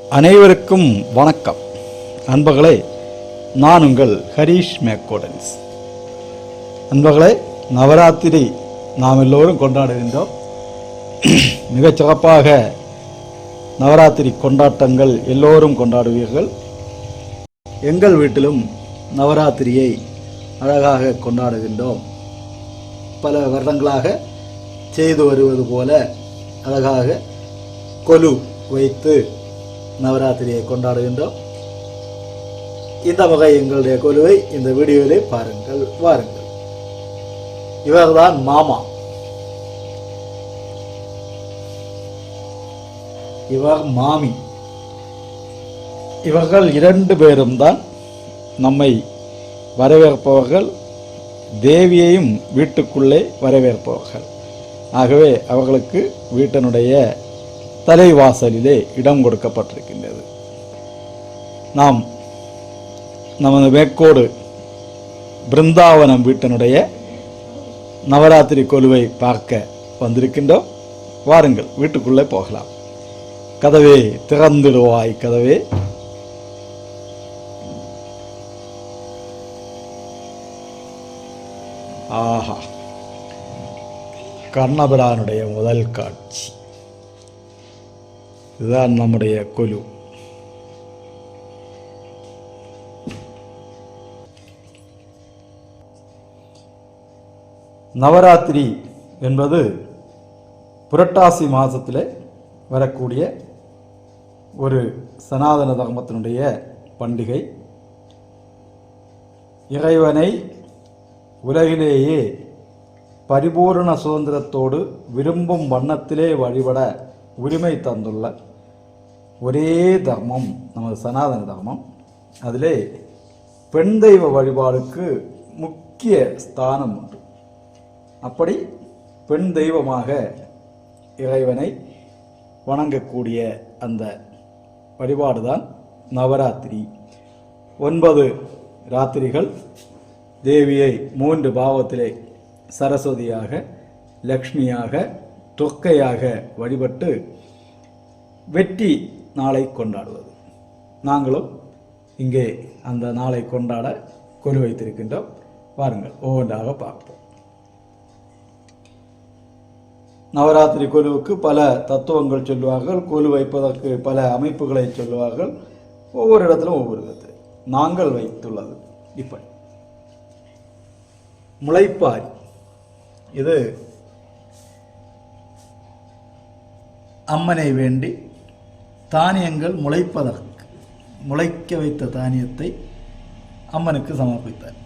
அனைவருக்கும் வணக்கம். அன்பர்களே நான் உங்கள் ஹரீஷ் மேக்கோடன்ஸ் அன்பர்களே நவராத்திரி நாம் எல்லோரும் கொண்டாடுகின்றோம். மிகச் சிறப்பாக நவராத்திரி கொண்டாட்டங்கள் எல்லோரும் கொண்டாடுவீர்கள். எங்கள் வீட்டிலும் நவராத்திரியை அழகாக கொண்டாடுகின்றோம். பல வருடங்களாக செய்து வருவது போல அழகாக கொலு வைத்து நவராத்திரியை கொண்டாடுகின்றோம். இந்த வகை எங்களுடைய கொலுவை இந்த வீடியோவிலே பாருங்கள் வாருங்கள். இவர்தான் மாமா. இவர் மாமி. இவர்கள் இரண்டு பேரும் தான் நம்மை வரவேற்பவர்கள். தேவியையும் வீட்டுக்குள்ளே வரவேற்பவர்கள். ஆகவே அவர்களுக்கு வீட்டினுடைய தலைவாசலிலே இடம் கொடுக்கப்பட்டிருக்கின்றது. நாம் நமது மேற்கோடு பிருந்தாவனம் வீட்டினுடைய நவராத்திரி கொலுவை பார்க்க வந்திருக்கின்றோம். வாருங்கள் வீட்டுக்குள்ளே போகலாம். கதவே திறந்துடுவாய் கதவே. ஆஹா கர்ணபிரானுடைய முதல் காட்சி. இதுதான் நம்முடைய கொலு நவராத்திரி என்பது புரட்டாசி மாதத்தில் வரக்கூடிய ஒரு சனாதன தர்மத்தினுடைய பண்டிகை. இறைவனை உலகிலேயே பரிபூரண சுதந்திரத்தோடு விரும்பும் வண்ணத்திலே வழிபட உரிமை தந்துள்ள ஒரே தர்மம் நமது சனாதன தர்மம். அதிலே பெண் தெய்வ வழிபாடுக்கு முக்கிய ஸ்தானம் உண்டு. அப்படி பெண் தெய்வமாக இறைவனை வணங்கக்கூடிய அந்த வழிபாடுதான் நவராத்திரி. ஒன்பது ராத்திரிகள் தேவியை மூன்று பாவத்திலே சரஸ்வதியாக லக்ஷ்மியாக தொக்கையாக வழிபட்டு வெற்றி நாளை கொண்டாடுவது. நாங்களும் இங்கே அந்த நாளை கொண்டாட கொலு வைத்திருக்கின்றோம். பாருங்கள் ஒவ்வொன்றாக பார்ப்போம். நவராத்திரி கொலுவுக்கு பல தத்துவங்கள் சொல்லுவார்கள் கொலு வைப்பதற்கு பல அமைப்புகளை சொல்லுவார்கள். ஒவ்வொரு இடத்திலும் ஒவ்வொரு விதத்தில் நாங்கள் வைத்துள்ளது இப்படி. முளைப்பாரி. இது அம்மனை வேண்டி தானியங்கள் முளைப்பதற்கு முளைக்க வைத்த தானியத்தை அம்மனுக்கு சமர்ப்பித்தார்.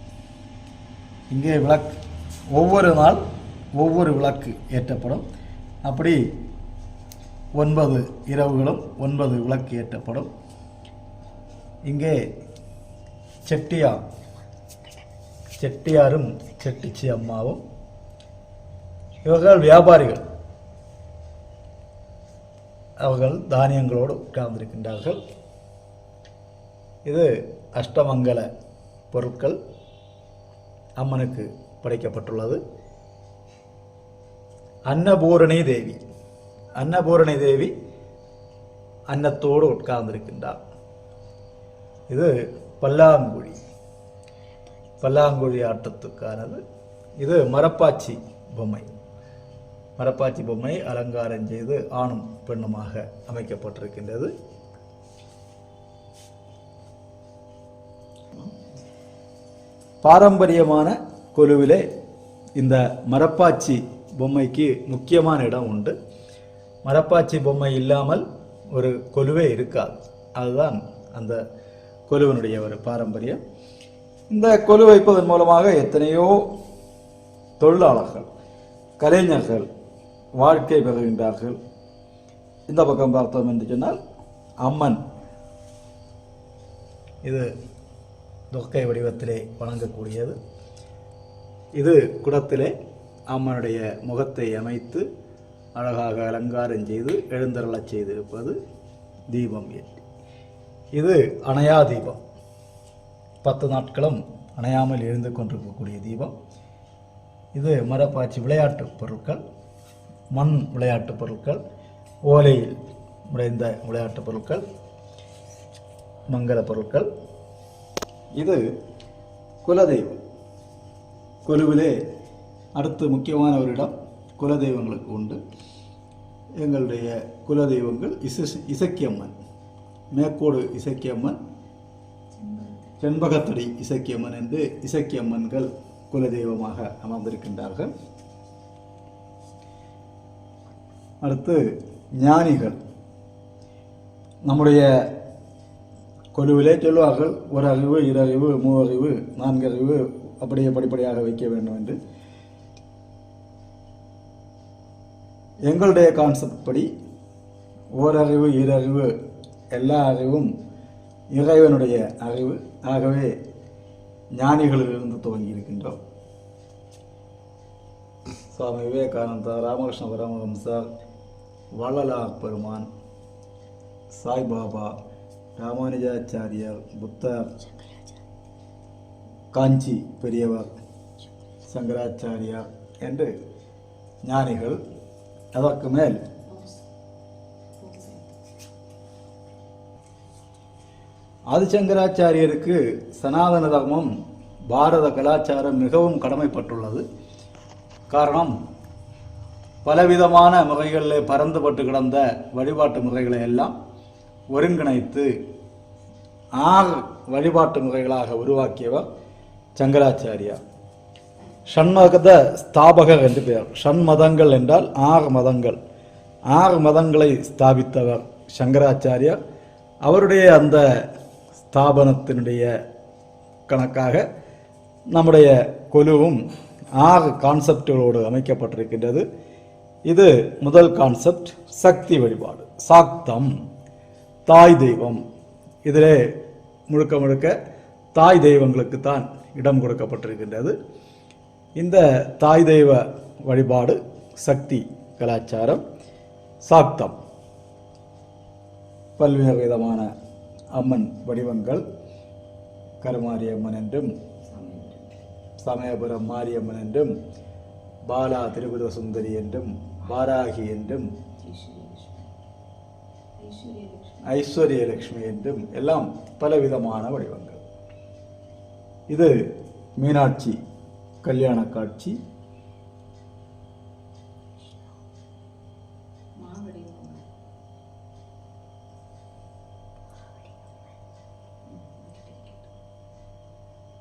இங்கே விளக்கு ஒவ்வொரு நாள் ஒவ்வொரு விளக்கு ஏற்றப்படும். அப்படி ஒன்பது இரவுகளும் ஒன்பது விளக்கு ஏற்றப்படும். இங்கே செட்டியார் செட்டியாரும் செட்டிச்சி அம்மாவும் இவர்கள் வியாபாரிகள். அவர்கள் தானியங்களோடு உட்கார்ந்திருக்கின்றார்கள். இது அஷ்டமங்கல பொருட்கள் அம்மனுக்கு படைக்கப்பட்டுள்ளது. அன்னபூரணி தேவி அன்னபூரணி தேவி அன்னத்தோடு உட்கார்ந்திருக்கின்றார். இது பல்லாங்குழி பல்லாங்குழி ஆட்டத்துக்கானது. இது மரப்பாச்சி பொம்மை. மரப்பாச்சி பொம்மை அலங்காரம் செய்து ஆணும் பெண்ணுமாக அமைக்கப்பட்டிருக்கின்றது. பாரம்பரியமான கொலுவிலே இந்த மரப்பாச்சி பொம்மைக்கு முக்கியமான இடம் உண்டு. மரப்பாச்சி பொம்மை இல்லாமல் ஒரு கொலுவே இருக்காது. அதுதான் அந்த கொலுவினுடைய ஒரு பாரம்பரியம். இந்த கொலு வைப்பதன் மூலமாக எத்தனையோ தொழிலாளர்கள் கலைஞர்கள் வாழ்க்கை பெறுகின்றார்கள். இந்த பக்கம் பார்த்தோம் என்று சொன்னால் அம்மன். இது தொக்கை வடிவத்திலே வணங்கக்கூடியது. இது குடத்திலே அம்மனுடைய முகத்தை அமைத்து அழகாக அலங்காரம் செய்து எழுந்தருளச் செய்திருப்பது தீபம். ஏற்றி இது அணையா தீபம். பத்து நாட்களும் அணையாமல் எழுந்து கொண்டிருக்கக்கூடிய தீபம். இது மரப்பாச்சி விளையாட்டு பொருட்கள். மண் விளையாட்டுப் பொருட்கள் ஓலையில் உடைந்த விளையாட்டுப் பொருட்கள் மங்கள பொருட்கள். இது குலதெய்வம். குழுவிலே அடுத்து முக்கியமான ஒரு இடம் குலதெய்வங்களுக்கு உண்டு. எங்களுடைய குலதெய்வங்கள் இசை இசக்கியம்மன். மேற்கோடு இசக்கியம்மன் செண்பகத்தடி இசக்கியம்மன் என்று இசக்கியம்மன்கள் குலதெய்வமாக அமர்ந்திருக்கின்றார்கள். அடுத்து ஞானிகள். நம்முடைய கொலுவிலே சொல்லுவார்கள் ஒரு அறிவு இரு அறிவு மூவறிவு நான்கறிவு அப்படியே படிப்படியாக வைக்க வேண்டும் என்று. எங்களுடைய கான்செப்ட் படி ஓரறிவு ஈரறிவு எல்லா அறிவும் இறைவனுடைய அறிவு. ஆகவே ஞானிகளிலிருந்து துவங்கி இருக்கின்றோம். சுவாமி விவேகானந்தா ராமகிருஷ்ண பரமஹம்சார் வள்ளலா பெருமான் சாய்பாபா ராமானுஜாச்சாரியார் புத்தர் காஞ்சி பெரியவர் சங்கராச்சாரியார் என்று ஞானிகள் அதற்கு மேல். ஆதிசங்கராச்சாரியருக்கு சனாதன தர்மம் பாரத கலாச்சாரம் மிகவும் கடமைப்பட்டுள்ளது. காரணம் பலவிதமான முறைகளில் பறந்துபட்டு கிடந்த வழிபாட்டு முறைகளை எல்லாம் ஒருங்கிணைத்து ஆறு வழிபாட்டு முறைகளாக உருவாக்கியவர் சங்கராச்சாரியார் ஷண்மத ஸ்தாபகர் என்று பெயர். ஷண்மதங்கள் என்றால் ஆறு மதங்கள். ஆறு மதங்களை ஸ்தாபித்தவர் சங்கராச்சாரியார் அவருடைய அந்த ஸ்தாபனத்தினுடைய கணக்காக நம்முடைய கொலுவும் ஆறு கான்செப்டுகளோடு அமைக்கப்பட்டிருக்கின்றது. இது முதல் கான்செப்ட் சக்தி வழிபாடு சாக்தம் தாய் தெய்வம். இதிலே முழுக்க முழுக்க தாய் தெய்வங்களுக்கு தான் இடம் கொடுக்கப்பட்டிருக்கின்றது. இந்த தாய் தெய்வ வழிபாடு சக்தி கலாச்சாரம் சாக்தம். பல்வேறு விதமான அம்மன் வடிவங்கள் கருமாரியம்மன் என்றும் சமயபுரம் மாரியம்மன் என்றும் பாலா திரிபுர சுந்தரி என்றும் பாராகி என்றும் ஐஸ்வர்ய லட்சுமி என்றும் எல்லாம் பலவிதமான வடிவங்கள். இது மீனாட்சி கல்யாண காட்சி.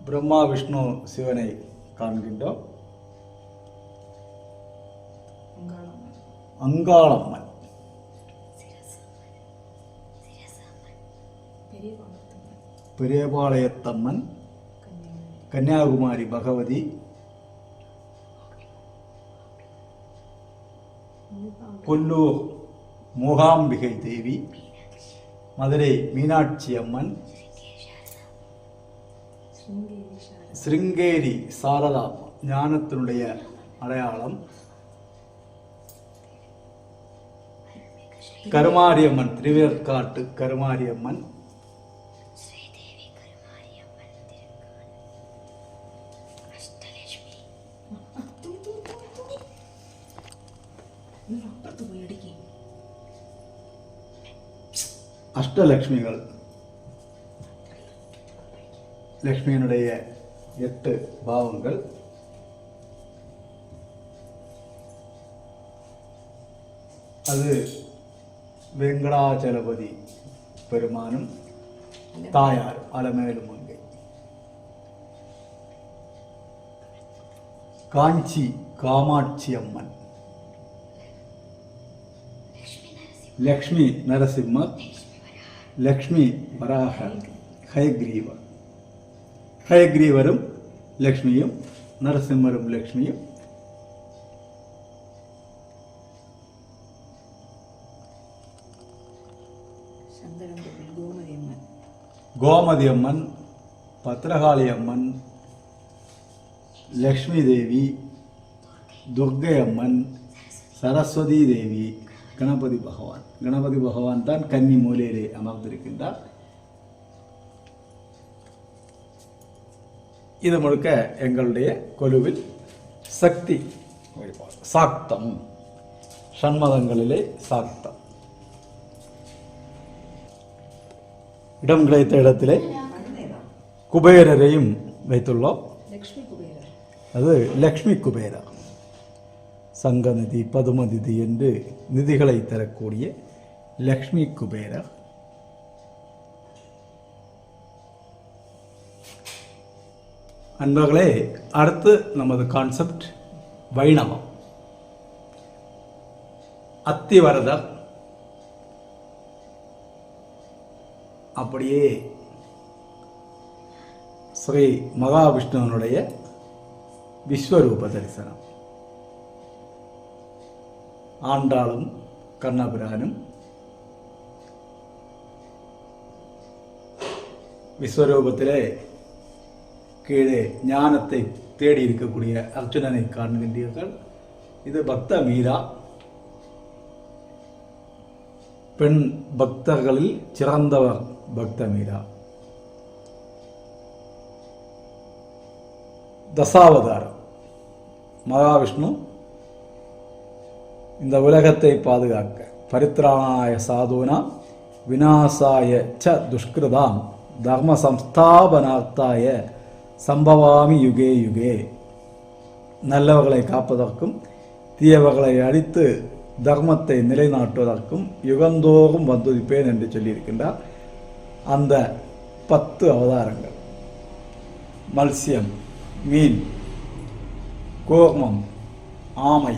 பிரம்மா விஷ்ணு சிவனை காண்கின்றோம். அங்காளம்மன் பெரியபாளையத்தம்மன். கன்னியாகுமரி பகவதி. கொல்லூர் மூகாம்பிகை தேவி. மதுரை மீனாட்சி அம்மன். சிருங்கேரி சாரதா. ஞானத்தினுடைய அடையாளம். கருமாரியம்மன் திருவேற்காட்டு கருமாரியம்மன். அஷ்டலக்ஷ்மிகள். லக்ஷ்மியனுடைய எட்டு பாவங்கள். அது வெங்கடாச்சலபதி பெருமானும் தாயார் அலமேலும் அங்கே காஞ்சி காமாட்சி அம்மன். லக்ஷ்மி நரசிம்மர் லக்ஷ்மி வராக ஹயக்ரீவர் ஹயக்ரீவரும் லக்ஷ்மியும் நரசிம்மரும் லக்ஷ்மியும் கோமதி அம்மன் பத்ரகாளி அம்மன் லக்ஷ்மி தேவி துர்கை அம்மன் சரஸ்வதி தேவி கணபதி பகவான். கணபதி பகவான் தான் கன்னி மூலையிலே அமர்ந்திருக்கின்றார். இது முழுக்க எங்களுடைய கொலுவில் சக்தி சாக்தம் சண்மதங்களிலே சாக்தம். இடம் கிடைத்த இடத்திலே குபேரரையும் வைத்துள்ளோம். அது லக்ஷ்மி குபேரா சங்க நிதி பதும நிதி என்று நிதிகளை தரக்கூடிய லக்ஷ்மி குபேரா அன்பர்களே அடுத்து நமது கான்செப்ட் வைணவம். அத்திவரதர் அப்படியே ஸ்ரீ மகாவிஷ்ணுவனுடைய விஸ்வரூப தரிசனம். ஆண்டாளும் கண்ணபிரானும் விஸ்வரூபத்திலே கீழே ஞானத்தை தேடி இருக்கக்கூடிய அர்ஜுனனை காண்கின்றீர்கள். இது பக்த மீரா. பெண் பக்தர்களில் சிறந்தவர் பக்தமீரா. தசாவதாரம். மகாவிஷ்ணு இந்த உலகத்தை பாதுகாக்க. பரித்ராணாய சாதுனா விநாசாய ச துஷ்கிருதாம். தர்ம சம்ஸ்தாபனார்த்தாய சம்பவாமி யுகே யுகே. நல்லவர்களை காப்பதற்கும் தீயவர்களை அழித்து தர்மத்தை நிலைநாட்டுவதற்கும் யுகந்தோறும் வந்துதிப்பேன் என்று சொல்லியிருக்கின்றார். அந்த பத்து அவதாரங்கள். மல்சியம் மீன் கோமம் ஆமை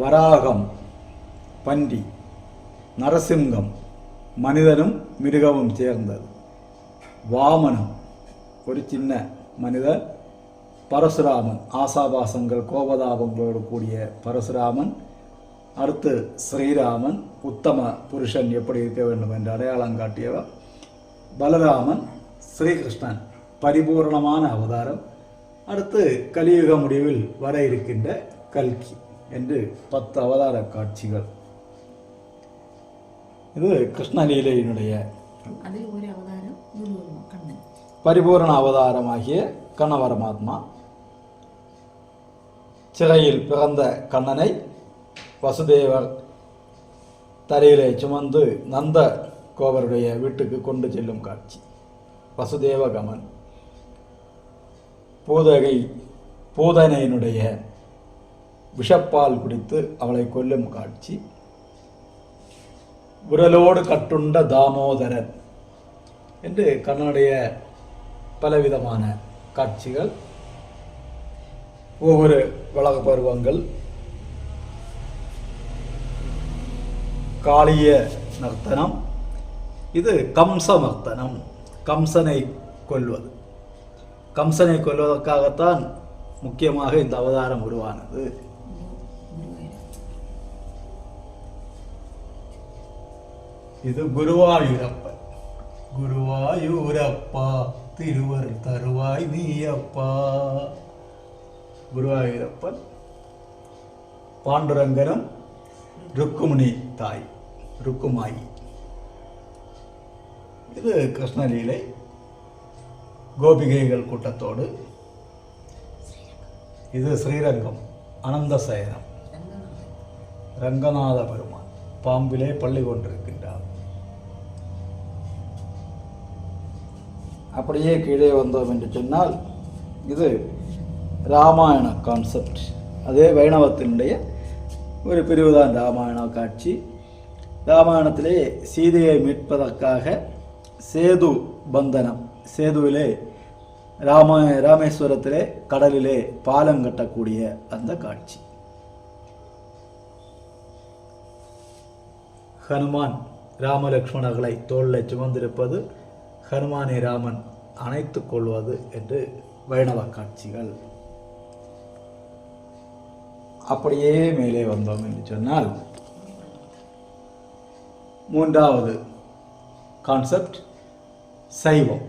வராகம் பன்றி நரசிங்கம் மனிதனும் மிருகமும் சேர்ந்தது. வாமனம் ஒரு சின்ன மனிதன் பரசுராமன் ஆசாபாசங்கள் கோபதாபங்களோடு கூடிய பரசுராமன். அடுத்து ஸ்ரீராமன் உத்தம புருஷன் எப்படி இருக்க வேண்டும் என்று அடையாளம் காட்டியவர் பலராமன் ஸ்ரீகிருஷ்ணன் பரிபூரணமான அவதாரம். அடுத்து கலியுக முடிவில் வர இருக்கின்ற கல்கி என்று பத்து அவதார காட்சிகள். இது கிருஷ்ணலீலையினுடைய பரிபூரண அவதாரமாகிய கண்ணவரமாத்மா சிறையில் பிறந்த கண்ணனை வசுதேவர் தரையிலே சுமந்து நந்த கோவருடைய வீட்டுக்கு கொண்டு செல்லும் காட்சி. வசுதேவ கமன். பூதகை பூதனையினுடைய விஷப்பால் குடித்து அவளை கொல்லும் காட்சி. உரலோடு கட்டுண்ட தாமோதரன் என்று கண்ணனுடைய பலவிதமான காட்சிகள். ஒவ்வொரு வளக பருவங்கள். காளிய நர்த்தனம். இது கம்சமர்த்தனம் கம்சனை கொல்வது. கம்சனை கொல்வதற்காகத்தான் முக்கியமாக இந்த அவதாரம் உருவானது. இது குருவாயூரப்பன் குருவாயூரப்பா திருவர் தருவாய் நீயப்பா. குருவாயூரப்பன் பாண்டுரங்கனும் ருக்குமணி தாய் ருக்குமாயி. இது கிருஷ்ணலீலை கோபிகைகள் கூட்டத்தோடு. இது ஸ்ரீரங்கம் அனந்த சயனம் ரங்கநாத பெருமான் பாம்பிலே பள்ளி கொண்டிருக்கின்றார். அப்படியே கீழே வந்தோம் என்று சொன்னால் இது ராமாயண கான்செப்ட் அதே வைணவத்தினுடைய ஒரு பிரிவுதான் ராமாயண காட்சி. ராமாயணத்திலே சீதையை மீட்பதற்காக சேது பந்தனம். சேதுவிலே ராம ராமேஸ்வரத்திலே கடலிலே பாலம் கட்டக்கூடிய அந்த காட்சி. ஹனுமான் ராமலக்ஷ்மணர்களை தோளில் சுமந்திருப்பது ஹனுமானை ராமன் அணைத்துக் கொள்வது என்று வைணவ காட்சிகள். அப்படியே மேலே வந்தோம் என்று சொன்னால் மூன்றாவது கான்செப்ட் சைவம்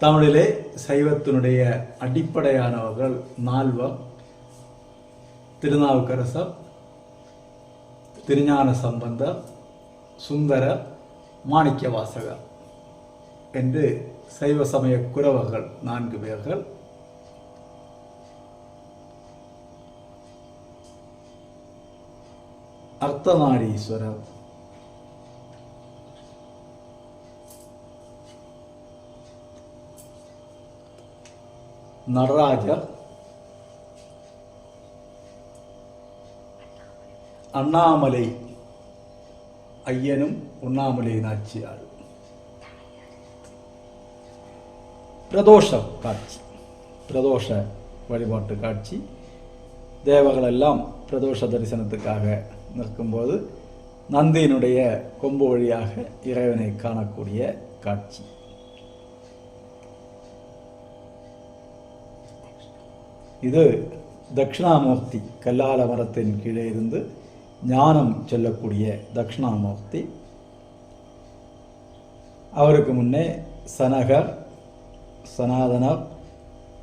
தமிழிலே சைவத்தினுடைய அடிப்படையானவர்கள் நால்வர் திருநாவுக்கரசர் திருஞான சம்பந்தர் சுந்தரர் மாணிக்கவாசகர் என்று சைவ சமய குரவர்கள் நான்கு பேர்கள் அர்த்தநாரீஸ்வரர் நடராஜர் அண்ணாமலை ஐயனும் உண்ணாமலை நாச்சியார். பிரதோஷ காட்சி. பிரதோஷ வழிபாட்டு காட்சி. தேவர்கள் எல்லாம் பிரதோஷ தரிசனத்துக்காக நிற்கும்போது நந்தியினுடைய கொம்பு வழியாக இறைவனை காணக்கூடிய காட்சி. இது தட்சிணாமூர்த்தி கல்லால மரத்தின் கீழே இருந்து ஞானம் சொல்லக்கூடிய தட்சிணாமூர்த்தி. அவருக்கு முன்னே சனகர் சனாதனர்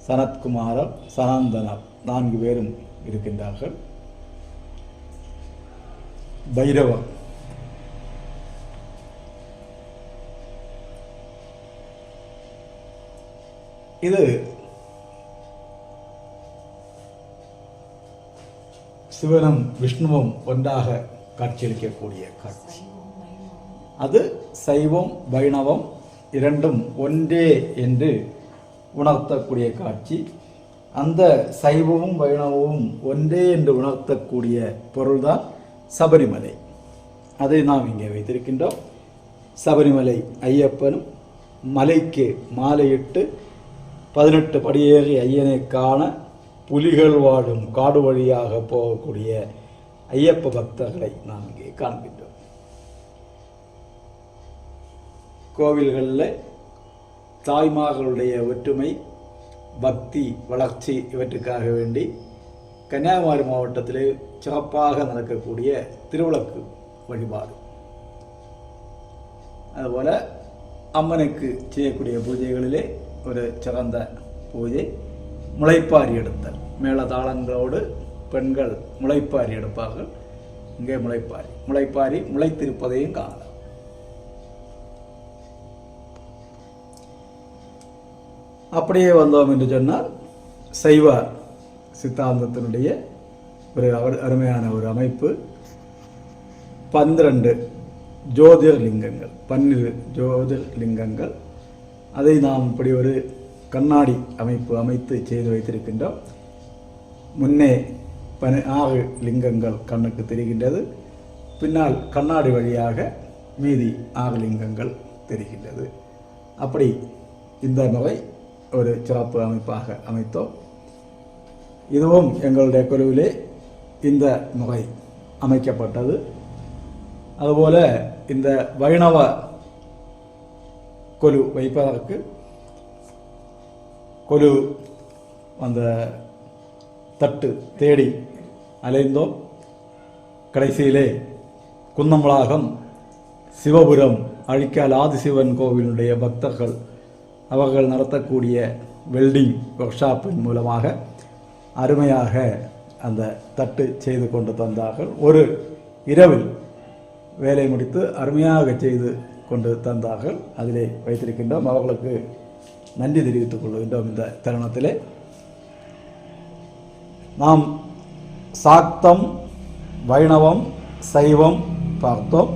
சனத்குமாரர் சனாந்தனர் நான்கு பேரும் இருக்கின்றார்கள். பைரவர். இது சிவனும் விஷ்ணுவும் ஒன்றாக காட்சியளிக்கக்கூடிய காட்சி. அது சைவம் வைணவம் இரண்டும் ஒன்றே என்று உணர்த்தக்கூடிய காட்சி. அந்த சைவமும் வைணவமும் ஒன்றே என்று உணர்த்தக்கூடிய பொருள்தான் சபரிமலை. அதை நாம் இங்கே வைத்திருக்கின்றோம். சபரிமலை ஐயப்பனும் மலைக்கு மாலையிட்டு பதினெட்டு படியேறி ஐயனை காண புலிகள் வாழும் காடு வழியாக போகக்கூடிய ஐயப்ப பக்தர்களை நாம் இங்கே காண்கின்றோம். கோவில்களில் தாய்மார்களுடைய ஒற்றுமை பக்தி வளர்ச்சி இவற்றுக்காக வேண்டி கன்னியாகுமரி மாவட்டத்திலே சிறப்பாக நடக்கக்கூடிய திருவிளக்கு வழிபாடு. அதுபோல் அம்மனுக்கு செய்யக்கூடிய பூஜைகளிலே ஒரு சிறந்த பூஜை. முளைப்பாரி எடுத்தல். மேளதாளங்களோடு பெண்கள் முளைப்பாரி எடுப்பார்கள். இங்கே முளைப்பாரி. முளைப்பாரி முளைத்திருப்பதையும் காணலாம். அப்படியே வந்தோம் என்று சொன்னால் சைவ சித்தாந்தத்தினுடைய ஒரு அவர் அருமையான ஒரு அமைப்பு. பன்னிரண்டு ஜோதிர்லிங்கங்கள் பன்னிரு ஜோதிர்லிங்கங்கள். அதை நாம் இப்படி ஒரு கண்ணாடி அமைப்பு அமைத்து செய்து வைத்திருக்கின்றோம். முன்னே பனி ஆறு லிங்கங்கள் கண்ணுக்கு தெரிகின்றது. பின்னால் கண்ணாடி வழியாக மீதி ஆறு லிங்கங்கள் தெரிகின்றது. அப்படி இந்த முறை ஒரு சிறப்பு அமைப்பாக அமைத்தோம். இதுவும் எங்களுடைய குழுவிலே இந்த முறை அமைக்கப்பட்டது. அதுபோல இந்த வைணவ கொலு வைப்பதற்கு கொலு அந்த தட்டு தேடி அலைந்தோம். கடைசியிலே குன்னம்பலாகம் சிவபுரம் அழிக்கால் ஆதிசிவன் கோவிலுடைய பக்தர்கள் அவர்கள் நடத்தக்கூடிய வெல்டிங் ஒர்க் ஷாப்பின் மூலமாக அருமையாக அந்த தட்டு செய்து கொண்டு தந்தார்கள். ஒரு இரவில் வேலை முடித்து அருமையாக செய்து கொண்டு தந்தார்கள். அதிலே வைத்திருக்கின்றோம். அவர்களுக்கு நன்றி தெரிவித்துக் கொள்கின்றோம் இந்த தருணத்திலே. நாம் சாக்தம் வைணவம் சைவம் பார்த்தோம்.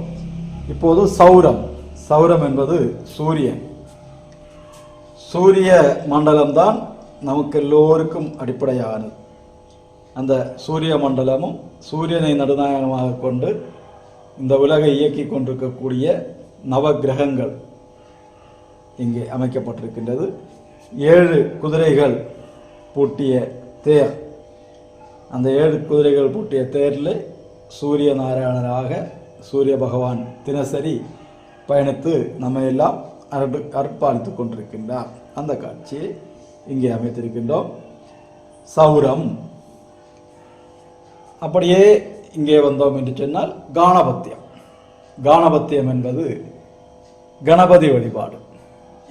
இப்போது சௌரம். சௌரம் என்பது சூரியன். சூரிய மண்டலம்தான் நமக்கு எல்லோருக்கும் அடிப்படையானது. அந்த சூரிய மண்டலமும் சூரியனை நடுநாயகமாக கொண்டு இந்த உலகை இயக்கி கொண்டிருக்கக்கூடிய நவக்கிரகங்கள் இங்கே அமைக்கப்பட்டிருக்கின்றது. ஏழு குதிரைகள் பூட்டிய தேர். அந்த ஏழு குதிரைகள் பூட்டிய தேரில் சூரிய நாராயணராக சூரிய பகவான் தினசரி பயணித்து நம்ம எல்லாம் அருள் அற்பாலித்து கொண்டிருக்கின்றார். அந்த காட்சியை இங்கே அமைத்திருக்கின்றோம். சௌரம். அப்படியே இங்கே வந்தோம் என்று சொன்னால் கானபத்தியம் கானபத்தியம் என்பது கணபதி வழிபாடு.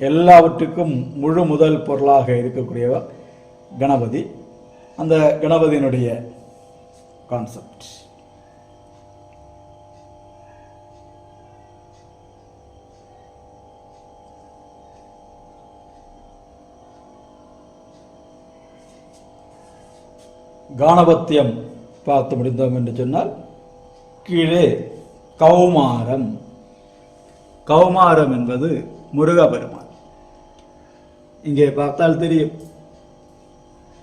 எல்லாவற்றுக்கும் முழு முதல் பொருளாக இருக்கக்கூடியவர் கணபதி. அந்த கணபதியினுடைய கான்செப்ட் கானபத்தியம் பார்த்து முடிந்தோம் என்று சொன்னால் கீழே கௌமாரம். கௌமாரம் என்பது முருகபெருமான் இங்கே பார்த்தால் தெரியும்.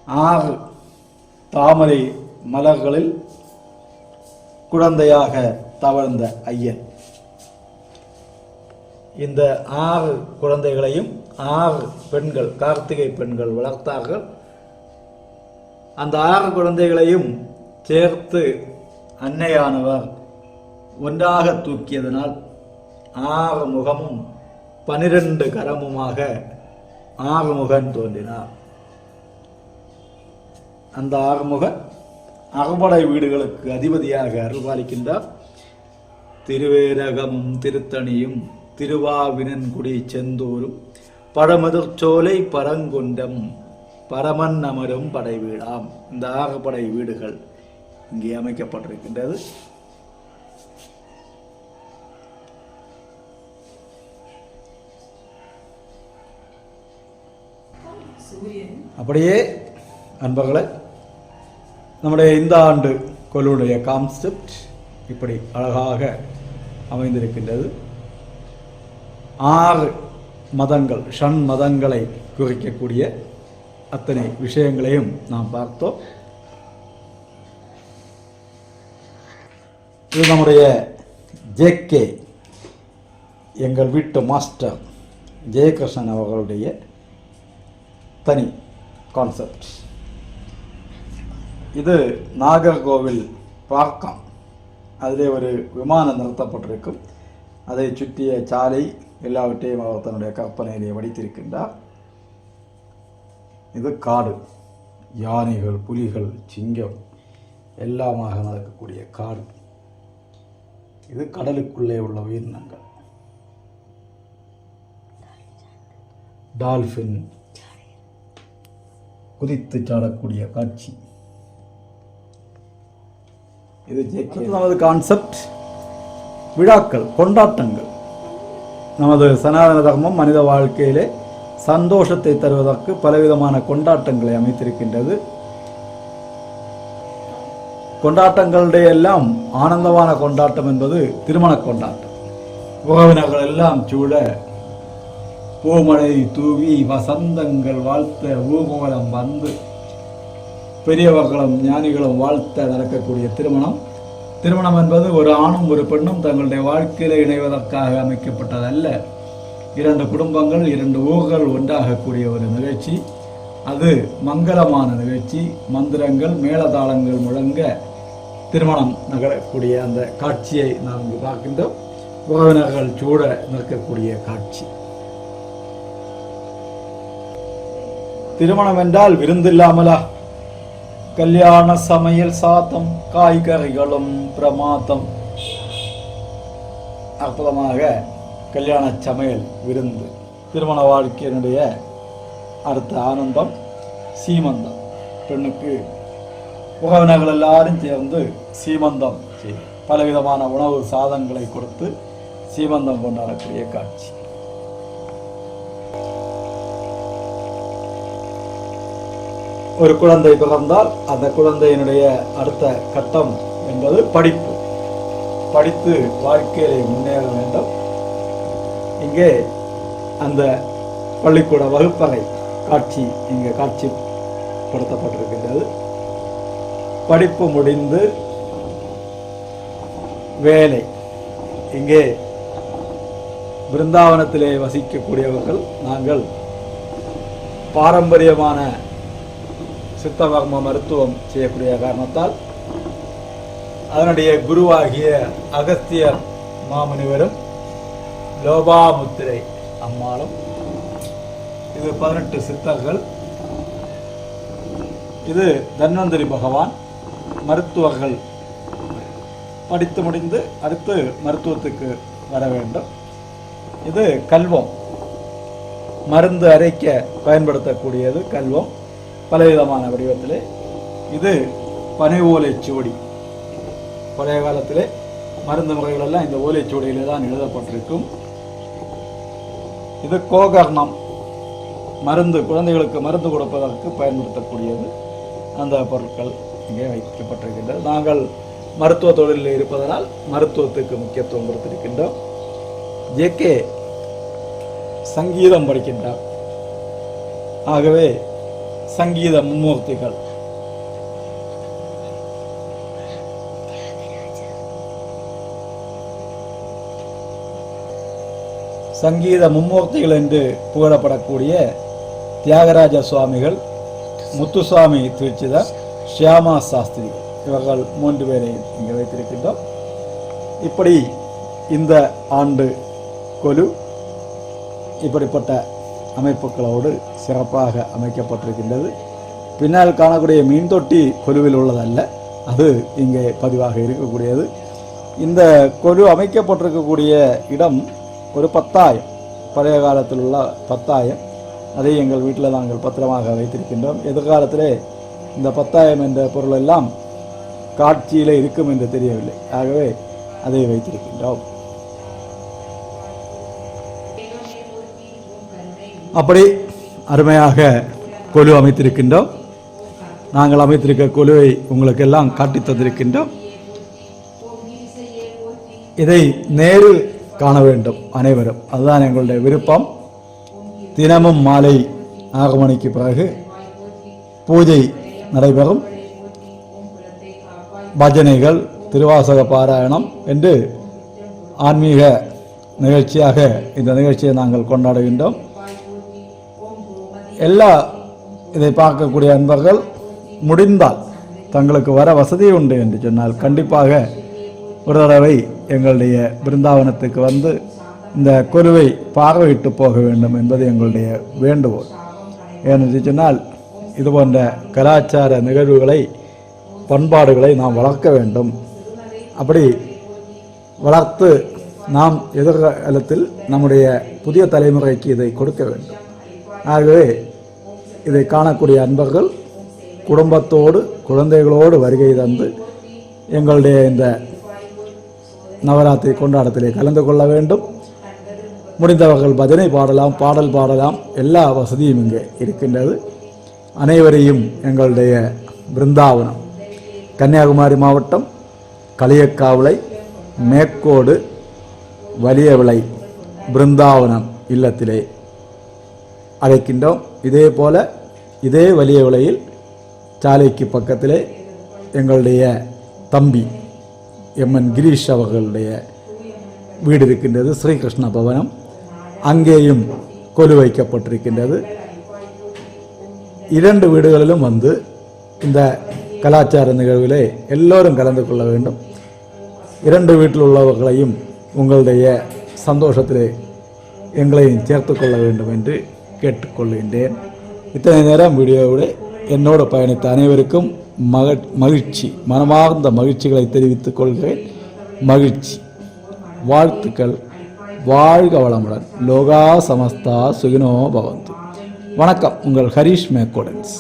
ஆறு தாமரை மலர்களில் குழந்தையாக தவழ்ந்த ஐயன். இந்த ஆறு குழந்தைகளையும் ஆறு பெண்கள் கார்த்திகை பெண்கள் வளர்த்தார்கள். அந்த ஆறு குழந்தைகளையும் சேர்த்து அன்னையானவர் ஒன்றாக தூக்கியதனால் ஆறு முகமும் பனிரெண்டு கரமுமாக ஆறுமுகன் தோன்றினார். அந்த ஆறுமுகன் அறுபடை வீடுகளுக்கு அதிபதியாக அருள்பாலிக்கின்றார். திருவேரகமும் திருத்தணியும் திருவாவினன்குடி செந்தூரும் பழமதுர்ச்சோலை பரங்குன்றம் பரமன் அமரும் படை வீடாம் இந்த ஆறு படை வீடுகள் இங்கே அமைக்கப்பட்டிருக்கின்றது சூரியன் அப்படியே அன்பர்களே நம்முடைய இந்த ஆண்டு கொலுடைய கான்செப்ட் இப்படி அழகாக அமைந்திருக்கின்றது. ஆறு மதங்கள் ஷண் மதங்களை குறிக்கக்கூடிய அத்தனை விஷயங்களையும் நாம் பார்த்தோம். இது நம்முடைய ஜேகே எங்கள் வீட்டு மாஸ்டர் ஜெயகிருஷ்ணன் அவர்களுடைய தனி கான்செப்ட் இது நாகர்கோவில் பார்க்கம். அதிலே ஒரு விமானம் நிறுத்தப்பட்டிருக்கும். அதை சுற்றிய சாலை எல்லாவற்றையும் அவர் தன்னுடைய கற்பனையிலே வடித்திருக்கின்றார். இது காடு. யானைகள் புலிகள் சிங்கம் எல்லாமாக நடக்கக்கூடிய காடு. இது கடலுக்குள்ளே உள்ள உயிரினங்கள். டால்ஃபின் குதித்து சாடக்கூடிய காட்சி. இது நமது கான்செப்ட் விழாக்கள் கொண்டாட்டங்கள். நமது சனாதன தர்மம் மனித வாழ்க்கையிலே சந்தோஷத்தை தருவதற்கு பலவிதமான கொண்டாட்டங்களை அமைத்திருக்கின்றது. கொண்டாட்டங்களுடைய எல்லாம் ஆனந்தமான கொண்டாட்டம் என்பது திருமண கொண்டாட்டம். உறவினர்கள் எல்லாம் சூழ பூமழை தூவி வசந்தங்கள் வாழ்த்த ஊர்வலம் வந்து பெரியவர்களும் ஞானிகளும் வாழ்த்த நடக்கக்கூடிய திருமணம். திருமணம் என்பது ஒரு ஆணும் ஒரு பெண்ணும் தங்களுடைய வாழ்க்கையில் இணைவதற்காக அமைக்கப்பட்டதல்ல. இரண்டு குடும்பங்கள் இரண்டு ஊர்கள் ஒன்றாகக்கூடிய ஒரு நிகழ்ச்சி. அது மங்களமான நிகழ்ச்சி. மந்திரங்கள் மேளதாளங்கள் முழங்க திருமணம் நகரக்கூடிய அந்த காட்சியை நாம் பார்க்கின்றோம். உறவினர்கள் சூட நிற்கக்கூடிய காட்சி. திருமணம் என்றால் விருந்தில்லாமலா? கல்யாண சமையல் சாத்தம் காய்கறிகளும் பிரமாதம். அற்புதமாக கல்யாண சமையல் விருந்து. திருமண வாழ்க்கையினுடைய அடுத்த ஆனந்தம் சீமந்தம். பெண்ணுக்கு உறவினர்கள் எல்லாரும் சேர்ந்து சீமந்தம் பலவிதமான உணவு சாதங்களை கொடுத்து சீமந்தம் கொண்டாடக்கூடிய காட்சி. ஒரு குழந்தை பிறந்தால் அந்த குழந்தையினுடைய அடுத்த கட்டம் என்பது படிப்பு. படித்து வாழ்க்கையிலே முன்னேற வேண்டும். இங்கே அந்த பள்ளிக்கூட வகுப்பறை காட்சி இங்கே காட்சிப்படுத்தப்பட்டிருக்கின்றது. படிப்பு முடிந்து வேலை. இங்கே பிருந்தாவனத்திலே வசிக்கக்கூடியவர்கள் நாங்கள் பாரம்பரியமான சித்தவர்ம மருத்துவம் செய்யக்கூடிய காரணத்தால் அதனுடைய குருவாகிய அகஸ்தியர் மாமுனிவரும் லோபாமுத்திரை அம்மாளும் இது பதினெட்டு சித்தர்கள். இது தன்வந்தரி பகவான் மருத்துவர்கள். படித்து முடிந்து அடுத்து மருத்துவத்துக்கு வர வேண்டும். இது கல்வம். மருந்து அரைக்க பயன்படுத்தக்கூடியது கல்வம். பலவிதமான வடிவத்தில். இது பனை ஓலைச்சுவடி பழைய காலத்தில் மருந்து முறைகளெல்லாம் இந்த ஓலைச்சுவடியில் தான் எழுதப்பட்டிருக்கும். இது கோகர்ணம். மருந்து குழந்தைகளுக்கு மருந்து கொடுப்பதற்கு பயன்படுத்தக்கூடியது. அந்த பொருட்கள் இங்கே வைக்கப்பட்டிருக்கின்றது. நாங்கள் மருத்துவ தொழிலில் இருப்பதனால் மருத்துவத்துக்கு முக்கியத்துவம் கொடுத்திருக்கின்றோம். ஜேகே சங்கீதம் படிக்கின்றார். ஆகவே சங்கீத மும்மூர்த்திகள் சங்கீத மும்மூர்த்திகள் என்று புகழப்படக்கூடிய தியாகராஜ சுவாமிகள் முத்துசுவாமி தீட்சிதர் ஷியாமா சாஸ்திரி இவர்கள் மூன்று பேரை இங்கே வைத்திருக்கின்றோம் இப்படி இந்த ஆண்டு கொலு இப்படிப்பட்ட அமைப்புகளோடு சிறப்பாக அமைக்கப்பட்டிருக்கின்றது. பின்னால் காணக்கூடிய மீன் தொட்டி கொலுவில் உள்ளதல்ல. அது இங்கே பதிவாக இருக்கக்கூடியது. இந்த கொலு அமைக்கப்பட்டிருக்கக்கூடிய இடம் ஒரு பத்தாயம். பழைய காலத்தில் உள்ள பத்தாயம். அதை எங்கள் வீட்டில் நாங்கள் பத்திரமாக வைத்திருக்கின்றோம். எதிர்காலத்திலே இந்த பத்தாயம் என்ற பொருளெல்லாம் காட்சியில் இருக்கும் என்று தெரியவில்லை. ஆகவே அதை வைத்திருக்கின்றோம். அப்படி அருமையாக கொலு அமைத்திருக்கின்றோம். நாங்கள் அமைத்திருக்க கொலுவை உங்களுக்கு எல்லாம் காட்டித் தந்திருக்கின்றோம். இதை நேரில் காண வேண்டும் அனைவரும். அதுதான் எங்களுடைய விருப்பம். தினமும் மாலை ஆறு மணிக்கு பிறகு பூஜை நடைபெறும். பஜனைகள் திருவாசக பாராயணம் என்று ஆன்மீக நிகழ்ச்சியாக இந்த நிகழ்ச்சியை நாங்கள் கொண்டாடுகின்றோம். எல்லா இதை பார்க்கக்கூடிய அன்பர்கள் முடிந்தால் தங்களுக்கு வர வசதி உண்டு என்று சொன்னால் கண்டிப்பாக ஒரு தடவை எங்களுடைய பிருந்தாவனத்துக்கு வந்து இந்த குருவை பார்வையிட்டு போக வேண்டும் என்பது எங்களுடைய வேண்டுகோள். ஏனென்று சொன்னால் இது போன்ற கலாச்சார நிகழ்வுகளை பண்பாடுகளை நாம் வளர்க்க வேண்டும். அப்படி வளர்த்து நாம் எதிர்காலத்தில் நம்முடைய புதிய தலைமுறைக்கு இதை கொடுக்க வேண்டும். ஆகவே இதை காணக்கூடிய அன்பர்கள் குடும்பத்தோடு குழந்தைகளோடு வருகை தந்து எங்களுடைய இந்த நவராத்திரி கொண்டாட்டத்திலே கலந்து கொள்ள வேண்டும். முடிந்தவர்கள் பஜனை பாடலாம் பாடல் பாடலாம். எல்லா வசதியும் இங்கே இருக்கின்றது. அனைவரையும் எங்களுடைய பிருந்தாவனம் கன்னியாகுமரி மாவட்டம் களியக்காவளை மேற்கோடு வலியவிளை பிருந்தாவனம் இல்லத்திலே அழைக்கின்றோம். இதே போல இதே வலிய விலையில் சாலைக்கு பக்கத்திலே எங்களுடைய தம்பி எம்என் கிரீஷ் அவர்களுடைய வீடு இருக்கின்றது ஸ்ரீகிருஷ்ண பவனம். அங்கேயும் கொலு வைக்கப்பட்டிருக்கின்றது. இரண்டு வீடுகளிலும் வந்து இந்த கலாச்சார நிகழ்விலே எல்லோரும் கலந்து கொள்ள வேண்டும். இரண்டு வீட்டில் உள்ளவர்களையும் உங்களுடைய சந்தோஷத்திலே எங்களையும் சேர்த்து கொள்ள வேண்டும் என்று கேட்டுக்கொள்கின்றேன். இத்தனை நேரம் வீடியோவோடு என்னோட பயணித்த அனைவருக்கும் மக மகிழ்ச்சி மனமார்ந்த மகிழ்ச்சிகளை தெரிவித்துக் கொள்கிறேன். மகிழ்ச்சி வாழ்த்துக்கள் வாழ்க வளமுடன். லோகா சமஸ்தா சுகினோ பவந்து. வணக்கம் உங்கள் ஹரீஷ் மேக்கோடன்ஸ்